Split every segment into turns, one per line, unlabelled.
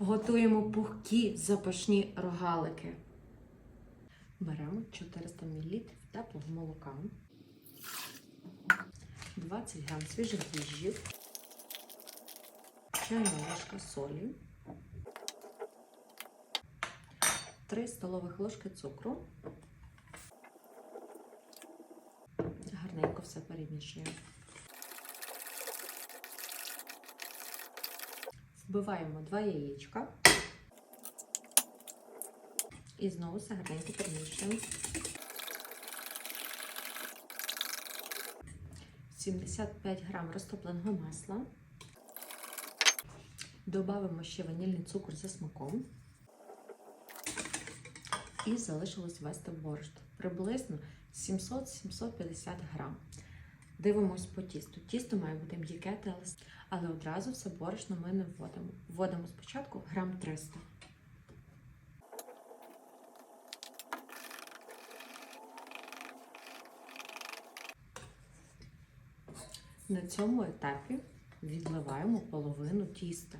Готуємо пухкі запашні рогалики. Беремо 400 мл теплого молока, 20 г свіжих дріжджів, чайна ложка солі, 3 столових ложки цукру. Гарненько все перемішуємо. Вбиваємо 2 яєчка. І знову все гарненько перемішуємо. 75 грам розтопленого масла. Добавимо ще ванільний цукор за смаком. І залишилось ввести борошно. Приблизно 700-750 грам. Дивимось по тісту. Тісто має бути м'яке, та але одразу все борошно ми не вводимо. Вводимо спочатку грам 300. На цьому етапі відливаємо половину тіста.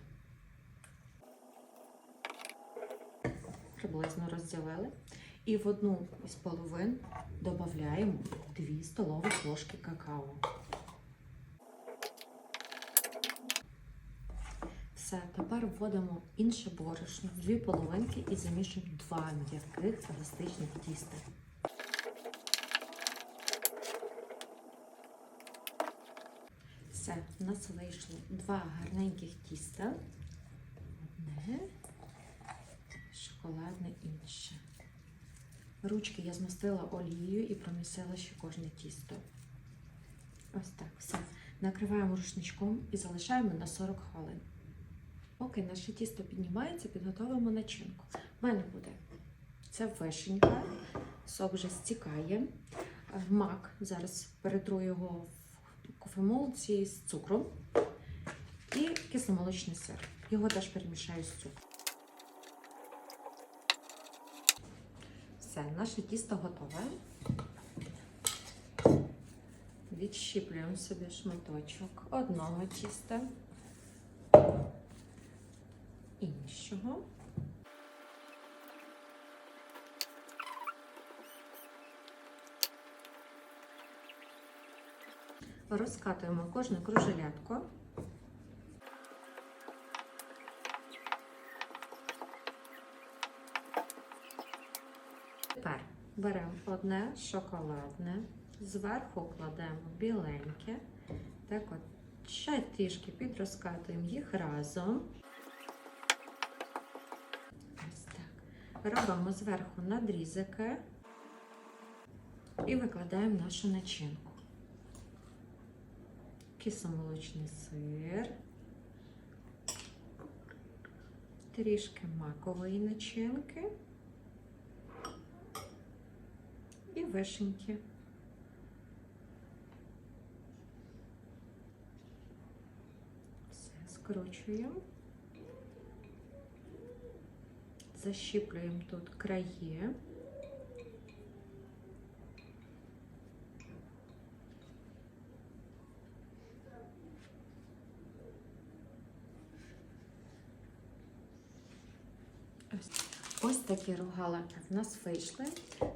Приблизно розділили. І в одну із половин додаємо 2 столових ложки какао. Все, тепер вводимо інше борошно, дві половинки і замішуємо два м'яких еластичних тіста. Все, у нас вийшло два гарненьких тіста. Одне, шоколадне інше. Ручки я змастила олією і промісила ще кожне тісто. Ось так, все. Накриваємо рушничком і залишаємо на 40 хвилин. Поки наше тісто піднімається, підготовимо начинку. У мене буде це вишенька, сок вже стікає, Е, мак. Зараз перетру його в кофемолці з цукром і кисломолочний сир. Його теж перемішаю з цукром. Все, наше тісто готове. Відщіплюємо собі шматочок одного тіста, іншого. Розкатуємо кожне кружелятко. Тепер беремо одне шоколадне, зверху кладемо біленьке. Так от, ще трішки підрозкатуємо їх разом. Ось так. Робимо зверху надрізики і викладаємо нашу начинку. Кисломолочний сир, трішки макової начинки. і вишеньки. Все скручуємо, защіплюємо тут краї. Ось. Ось такі рогалики в нас вийшли.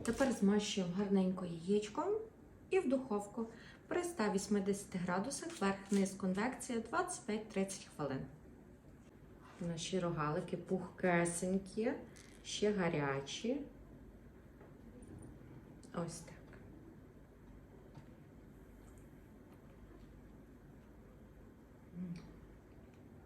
Тепер змащуємо гарненько яєчком і в духовку при 180 градусах верх-низ конвекція 25-30 хвилин. Наші рогалики пухкесенькі, ще гарячі. Ось так.